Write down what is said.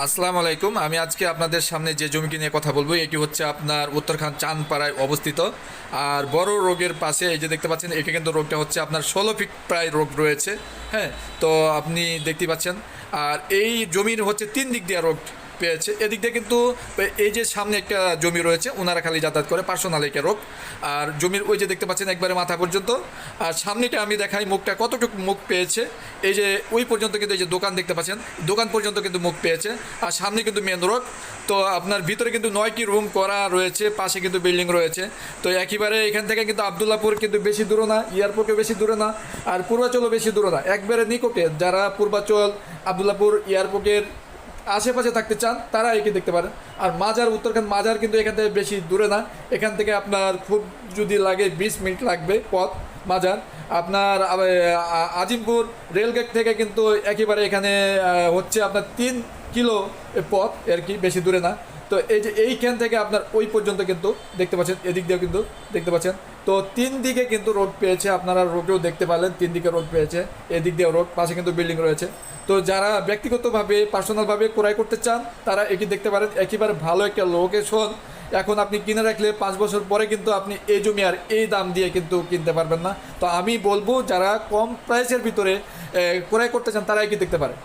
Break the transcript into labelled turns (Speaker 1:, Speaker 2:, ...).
Speaker 1: আসসালামু আলাইকুম। আমি আজকে আপনাদের সামনে যে জমিকে নিয়ে কথা বলব, এটি হচ্ছে আপনার উত্তরখান চাঁদপাড়ায় অবস্থিত। আর বড় রোগের পাশে এই যে দেখতে পাচ্ছেন এটি কিন্তু রোগটা হচ্ছে আপনার ষোলো ফিট প্রায় রোগ রয়েছে হ্যাঁ? তো আপনি দেখতে পাচ্ছেন। আর এই জমির হচ্ছে তিন দিক দিয়ে রোগ পেয়েছে। এদিক দিয়ে কিন্তু এই যে সামনে একটা জমি রয়েছে ওনারা খালি যাতায়াত করে পার্সোনাল একটা রোগ। আর জমির ওই যে দেখতে পাচ্ছেন একবারে মাথা পর্যন্ত। আর সামনেটা আমি দেখাই মুখটা, কতটুকু মুখ পেয়েছে। এই যে ওই পর্যন্ত কিন্তু এই যে দোকান দেখতে পাচ্ছেন, দোকান পর্যন্ত কিন্তু মুখ পেয়েছে। আর সামনে কিন্তু মেন রোড তো আপনার ভিতরে কিন্তু নয়টি রুম করা রয়েছে, পাশে কিন্তু বিল্ডিং রয়েছে। তো একেবারে এখান থেকে কিন্তু আবদুল্লাপুর কিন্তু বেশি দূরে না এয়ারপোর্টও বেশি দূরে না, আর পূর্বাচলও বেশি দূরে না। একবারে নিকটে যারা পূর্বাচল, আবদুল্লাপুর এয়ারপোর্টের আশেপাশে থাকতে চান তারা একে দেখতে পারেন। আর মাজার, উত্তরখান মাজার কিন্তু এখান থেকে বেশি দূরে না। এখান থেকে আপনার খুব যদি লাগে বিশ মিনিট লাগবে পথ মাজার। আপনার আজিমপুর রেলগেট থেকে কিন্তু একেবারে এখানে হচ্ছে আপনার তিন কিলো পথ, আর কি বেশি দূরে না। তো এই যে এইখান থেকে আপনার ওই পর্যন্ত কিন্তু দেখতে পাচ্ছেন, এদিক দিয়েও কিন্তু দেখতে পাচ্ছেন। তো তিন দিকে কিন্তু রোড পেয়েছে, আপনারা রোডেও দেখতে পারলেন, তিন দিকে রোড পেয়েছে, এদিক দিয়ে রোড পাশে কিন্তু বিল্ডিং রয়েছে। তো যারা ব্যক্তিগতভাবে, পার্সোনালভাবে ক্রয় করতে চান, তারা এটি দেখতে পারেন, একেবারে ভালো একটা লোকেশন এখন আপনি কিনে রাখলে পাঁচ বছর পরে কিন্তু আপনি এই জমি আর এই দাম দিয়ে কিন্তু কিনতে পারবেন না। তো আমি বলব, যারা কম প্রাইসের ভিতরে ক্রয় করতে চান তারা এটি দেখতে পারেন।